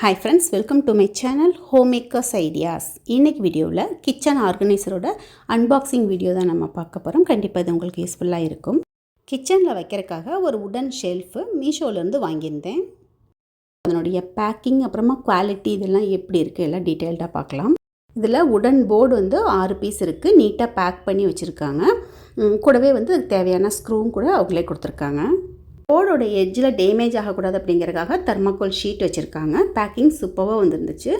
Hi friends welcome to my channel home makers ideas இன்னைக்கு வீடியோவில் kitchen ஆர்கனைசரோட unboxing video தான் நம்ம பார்க்க போகிறோம் கண்டிப்பாக இது உங்களுக்கு யூஸ்ஃபுல்லாக இருக்கும். கிச்சனில் வைக்கிறதுக்காக ஒரு உடன் ஷெல்ஃபு மீஷோலேருந்து வாங்கியிருந்தேன். அதனுடைய பேக்கிங் அப்புறமா குவாலிட்டி இதெல்லாம் எப்படி இருக்குது எல்லாம் டீட்டெயில்டாக பார்க்கலாம். இதில் உடன் போர்டு வந்து ஆறு பீஸ் இருக்குது நீட்டாக பேக் பண்ணி வச்சுருக்காங்க. கூடவே வந்து அதுக்கு தேவையான ஸ்க்ரூவும் கூட அவங்களே கொடுத்துருக்காங்க. போர்டோட எஜ்ஜில் டேமேஜ் ஆகக்கூடாது அப்படிங்கிறதுக்காக தர்மாக்கோல் ஷீட் வச்சுருக்காங்க. பேக்கிங் சூப்பராக வந்துருந்துச்சு.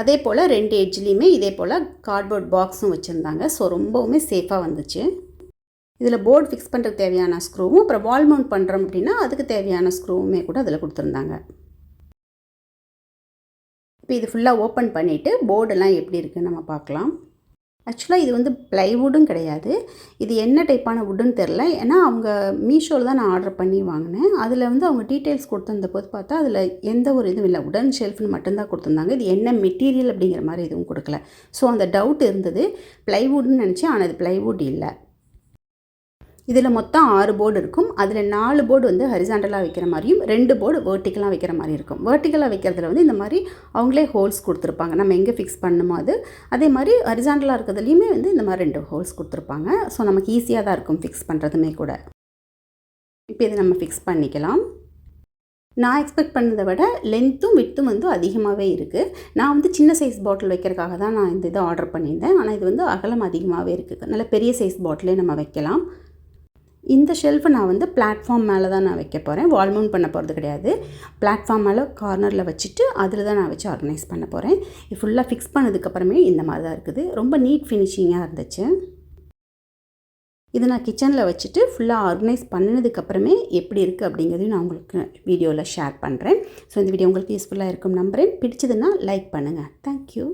அதே போல் ரெண்டு எட்ஜ்லேயுமே இதே போல் கார்ட்போர்ட் பாக்ஸும் வச்சுருந்தாங்க. ஸோ ரொம்பவுமே சேஃபாக வந்துச்சு. இதில் போர்டு ஃபிக்ஸ் பண்ணுறதுக்கு தேவையான ஸ்க்ரூவும் அப்புறம் வால் மவுண்ட் பண்ணுறோம் அப்படின்னா அதுக்கு தேவையான ஸ்க்ரூவுமே கூட அதில் கொடுத்துருந்தாங்க. இப்போ இது ஃபுல்லாக ஓப்பன் பண்ணிவிட்டு போர்டெல்லாம் எப்படி இருக்குன்னு நம்ம பார்க்கலாம். ஆக்சுவலாக இது வந்து ப்ளைவுட்டும் கிடையாது. இது என்ன டைப்பான வுட்டுன்னு தெரில ஏன்னா அவங்க மீஷோவில் தான் நான் ஆர்டர் பண்ணி வாங்கினேன். அதில் வந்து அவங்க டீட்டெயில்ஸ் கொடுத்துருந்த போது பார்த்தா அதில் எந்த ஒரு இதுவும் இல்லை. உடன் ஷெல்ஃப்னு மட்டும்தான் கொடுத்துருந்தாங்க. இது என்ன மெட்டீரியல் அப்படிங்கிற மாதிரி எதுவும் கொடுக்கல. ஸோ அந்த டவுட் இருந்தது. ப்ளைவுட்னு நினச்சேன். ஆனால் அது ப்ளைவுட் இல்லை. இதில் மொத்தம் ஆறு போர்டு இருக்கும். அதில் நாலு போர்டு வந்து ஹரிசாண்டலாக வைக்கிற மாதிரியும் ரெண்டு போர்டு வேர்ட்டிக்கலாக வைக்கிற மாதிரி இருக்கும். வேர்ட்டிக்கலாக வைக்கிறதுல வந்து இந்த மாதிரி அவங்களே ஹோல்ஸ் கொடுத்துருப்பாங்க. நம்ம எங்கே ஃபிக்ஸ் பண்ணுமோ அது. அதே மாதிரி ஹரிசாண்டலாக இருக்கிறதுலையுமே வந்து இந்த மாதிரி ரெண்டு ஹோல்ஸ் கொடுத்துருப்பாங்க. ஸோ நமக்கு ஈஸியாக தான் இருக்கும் ஃபிக்ஸ் பண்ணுறதுமே கூட. இப்போ இதை நம்ம ஃபிக்ஸ் பண்ணிக்கலாம். நான் எக்ஸ்பெக்ட் பண்ணதை விட லென்த்தும் வித்தும் வந்து அதிகமாகவே இருக்குது நான் வந்து சின்ன சைஸ் பாட்டில் வைக்கிறதுக்காக தான் நான் இந்த இதை ஆர்டர் பண்ணியிருந்தேன். ஆனால் இது வந்து அகலம் அதிகமாகவே இருக்குது நல்ல பெரிய சைஸ் பாட்டிலே நம்ம வைக்கலாம். இந்த ஷெல்ஃபை நான் வந்து பிளாட்ஃபார்ம் மேலே தான் நான் வைக்க போகிறேன் வால் மவுண்ட் பண்ண போகிறது கிடையாது. பிளாட்ஃபார்ம் மேலே கார்னரில் வச்சுட்டு அதில் தான் நான் வச்சு ஆர்கனைஸ் பண்ண போகிறேன் இது ஃபுல்லாக ஃபிக்ஸ் பண்ணதுக்கப்புறமே இந்த மாதிரி தான் இருக்குது. ரொம்ப நீட் ஃபினிஷிங்காக இருந்துச்சு. இதை நான் கிச்சனில் வச்சுட்டு ஃபுல்லாக ஆர்கனைஸ் பண்ணினதுக்கப்புறமே எப்படி இருக்குது அப்படிங்கிறதையும் நான் உங்களுக்கு வீடியோவில் ஷேர் பண்ணுறேன் ஸோ இந்த வீடியோ உங்களுக்கு யூஸ்ஃபுல்லாக இருக்கும் நம்புகிறேன் பிடிச்சதுன்னா லைக் பண்ணுங்கள் தேங்க்யூ